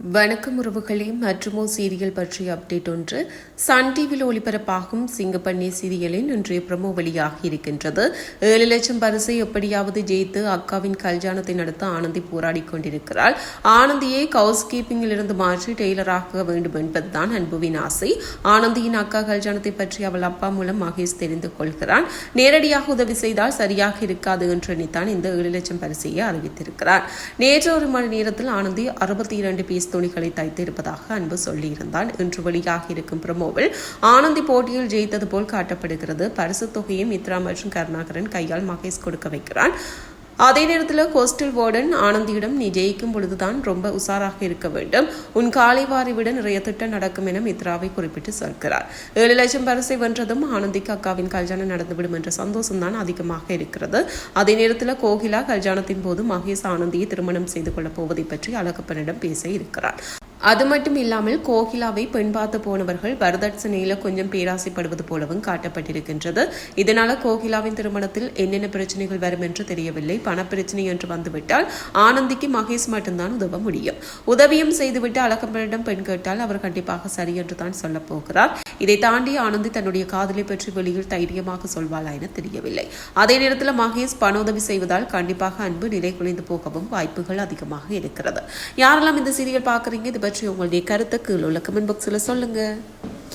வணக்கம் உறவுகளே மற்றுமோ சீரியல் பற்றிய அப்டேட் ஒன்று. சன் டிவியில் ஒளிபரப்பாகும் சிங்கப்பண்ணி சீரியலின் இன்றைய பிரமோ வெளியாகி இருக்கின்றது. ஏழு லட்சம் பரிசை எப்படியாவது ஜெயித்து அக்காவின் கல்யாணத்தை நடத்த ஆனந்தி போராடி கொண்டிருக்கிறாள். ஆனந்தியை ஹவுஸ் கீப்பிங்கில் இருந்து மாற்றி டெய்லராக வேண்டும் என்பதுதான் அன்புவின் ஆசை. ஆனந்தியின் அக்கா கல்யாணத்தை பற்றி அவள் அப்பா மூலம் மகேஷ் தெரிந்து கொள்கிறான். நேரடியாக உதவி செய்தால் சரியாக இருக்காது என்று நினைத்தான் இந்த ஏழு லட்சம் பரிசையை அறிவித்திருக்கிறார். நேற்று ஒரு மணி நேரத்தில் ஆனந்தி அறுபத்தி இரண்டு பீஸ் துணிகளை தைத்து இருப்பதாக அன்பு சொல்லியிருந்தான். இன்று வெளியாக இருக்கும் பிரமோவில் ஆனந்தி போட்டியில் ஜெயித்தது போல் காட்டப்படுகிறது. பரிசு தொகையை மித்ரா மற்றும் கருணாகரன் கையால் மகேஷ் கொடுக்க வைக்கிறான். அதே நேரத்தில் ஹோஸ்டல் வார்டன் ஆனந்தியிடம் நீ ஜெயிக்கும் பொழுதுதான் ரொம்ப உஷாராக இருக்க வேண்டும். உன் காலை விட நிறைய திட்டம் நடக்கும் என மித்ராவை குறிப்பிட்டு சொல்கிறார். ஏழு லட்சம் பரிசை வென்றதும் ஆனந்திக்கு அக்காவின் கல்யாணம் நடந்துவிடும் என்ற சந்தோஷம் தான் அதிகமாக இருக்கிறது. அதே நேரத்தில் கோகிலா கல்யாணத்தின் போது மகேஷ் ஆனந்தியை திருமணம் செய்து கொள்ளப் போவதை பற்றி அழகப்பனிடம் பேச இருக்கிறார். அது மட்டும் இல்லாமல் கோகிலாவை பெண் பார்த்து போனவர்கள் வரதட்சணையில கொஞ்சம் பேராசைப்படுவது போலவும் காட்டப்பட்டிருக்கின்றது. இதனால கோகிலாவின் திருமணத்தில் என்னென்ன பிரச்சனைகள் வரும் என்று தெரியவில்லை. பணப்பிரச்சனை என்று வந்துவிட்டால் ஆனந்திக்கு மகேஷ் மட்டும்தான் உதவ முடியும். உதவியும் செய்துவிட்டு அழகம்பரிடம் பெண் கேட்டால் அவர் கண்டிப்பாக சரி என்று தான் சொல்லப் போகிறார். இதை தாண்டி ஆனந்தி தன்னுடைய காதலை பற்றி வெளியில் தைரியமாக சொல்வாளா என தெரியவில்லை. அதே நேரத்தில் மகேஷ் பண உதவி செய்வதால் கண்டிப்பாக அன்பு நிலை குலைந்து போகவும் வாய்ப்புகள் அதிகமாக இருக்கிறது. யாரெல்லாம் இந்த சீரியல் பார்க்குறீங்க? இது பற்றி உங்களுடைய கருத்தை கீழே உள்ள கமெண்ட் பாக்ஸில் சொல்லுங்கள்